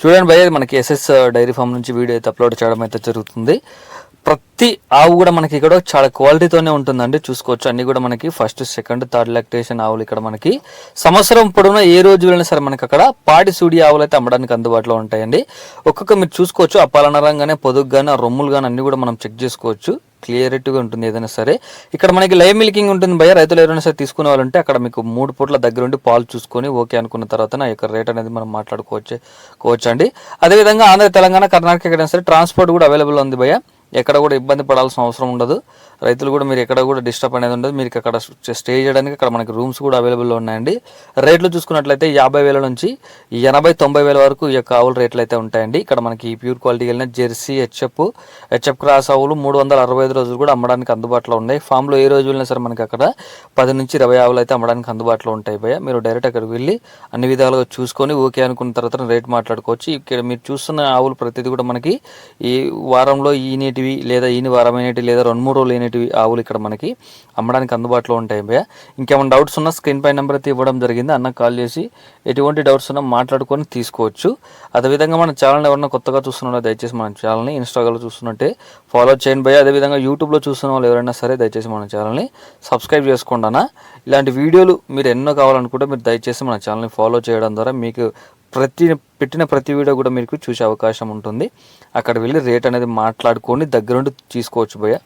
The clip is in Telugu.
చూడండి భయ్య మనకి ఎస్ఎస్ డైరీ ఫామ్ నుంచి వీడియో అయితే అప్లోడ్ చేయడం అయితే జరుగుతుంది. ప్రతి ఆవు కూడా మనకి ఇక్కడ చాలా క్వాలిటీతోనే ఉంటుందండి. చూసుకోవచ్చు. అన్ని కూడా మనకి ఫస్ట్ సెకండ్ థర్డ్ లాక్టేషన్ ఆవులు ఇక్కడ మనకి. సంవత్సరం పొడవునా ఏ రోజు వెళ్ళినా సరే మనకి అక్కడ పాడి సూడి ఆవులు అయితే అమ్మడానికి అందుబాటులో ఉంటాయండి. ఒక్కొక్క మీరు చూసుకోవచ్చు. ఆ పలనరంగానే పొదుగు కానీ ఆ రొమ్ములు కానీ అన్ని కూడా మనం చెక్ చేసుకోవచ్చు. క్లియరిటీగా ఉంటుంది ఏదైనా సరే. ఇక్కడ మనకి లైవ్ మిల్కింగ్ ఉంటుంది భయ రైతులు ఎవరైనా సరే తీసుకునే వాళ్ళు ఉంటే అక్కడ మీకు మూడు పూట్ల దగ్గర ఉండి పాలు చూసుకొని ఓకే అనుకున్న తర్వాత నా యొక్క రేట్ అనేది మనం మాట్లాడుకోవచ్చు కోవచ్చు అండి అదేవిధంగా ఆంధ్ర తెలంగాణ కర్ణాటక ఎక్కడైనా సరే ట్రాన్స్పోర్ట్ కూడా అవైలబుల్ ఉంది భయ ఎక్కడ కూడా ఇబ్బంది పడాల్సిన అవసరం ఉండదు. రైతులు కూడా మీరు ఎక్కడ కూడా డిస్టర్బ్ అనేది ఉండదు. మీరు అక్కడ స్టే చేయడానికి అక్కడ మనకి రూమ్స్ కూడా అవైలబుల్లో ఉన్నాయండి. రేట్లు చూసుకున్నట్లయితే యాభై వేల నుంచి ఎనభై తొంభై వేల వరకు ఈ యొక్క ఆవుల రేట్లు అయితే ఉంటాయండి. ఇక్కడ మనకి ప్యూర్ క్వాలిటీ వెళ్ళిన జెర్సీ హెచ్ఎఫ్ హెచ్ఎఫ్ క్రాస్ ఆవులు మూడు వందల అరవై ఐదు రోజులు కూడా అమ్మడానికి అందుబాటులో ఉన్నాయి. ఫామ్లో ఏ రోజు వెళ్ళినా సరే మనకి అక్కడ పది నుంచి ఇరవై ఆవులు అయితే అమ్మడానికి అందుబాటులో ఉంటాయి భయ మీరు డైరెక్ట్ అక్కడికి వెళ్ళి అన్ని విధాలుగా చూసుకొని ఓకే అనుకున్న తర్వాత రేట్ మాట్లాడుకోవచ్చు. ఇక్కడ మీరు చూస్తున్న ఆవులు ప్రతిదీ కూడా మనకి ఈ వారంలో ఈ ఈనేటివి లేదా ఈ వారం అయినటివి లేదా రెండు మూడు రోజులు అయినటివి ఆవులు ఇక్కడ మనకి అమ్మడానికి అందుబాటులో ఉంటాయి భయ ఇంకేమైనా డౌట్స్ ఉన్నా స్క్రీన్ పై నెంబర్ అయితే ఇవ్వడం జరిగింది. అన్న కాల్ చేసి ఎటువంటి డౌట్స్ ఉన్నా మాట్లాడుకొని తీసుకోవచ్చు. అదేవిధంగా మన ఛానల్ ఎవరైనా కొత్తగా చూస్తున్నా దయచేసి మన ఛానల్ని ఇన్స్టాగ్రామ్లో చూస్తున్నట్టే ఫాలో చేయండి భయ అదేవిధంగా యూట్యూబ్లో చూస్తున్న వాళ్ళు ఎవరైనా సరే దయచేసి మన ఛానల్ని సబ్స్క్రైబ్ చేసుకోండి అన్న. ఇలాంటి వీడియోలు మీరు ఎన్నో కావాలనుకుంటే మీరు దయచేసి మన ఛానల్ని ఫాలో చేయడం ద్వారా మీకు ప్రతి పెట్టిన ప్రతి వీడియో కూడా మీకు చూసే అవకాశం ఉంటుంది. అక్కడ వెళ్ళి రేట్ అనేది మాట్లాడుకొని దగ్గరుండి తీసుకోవచ్చు భయ్య.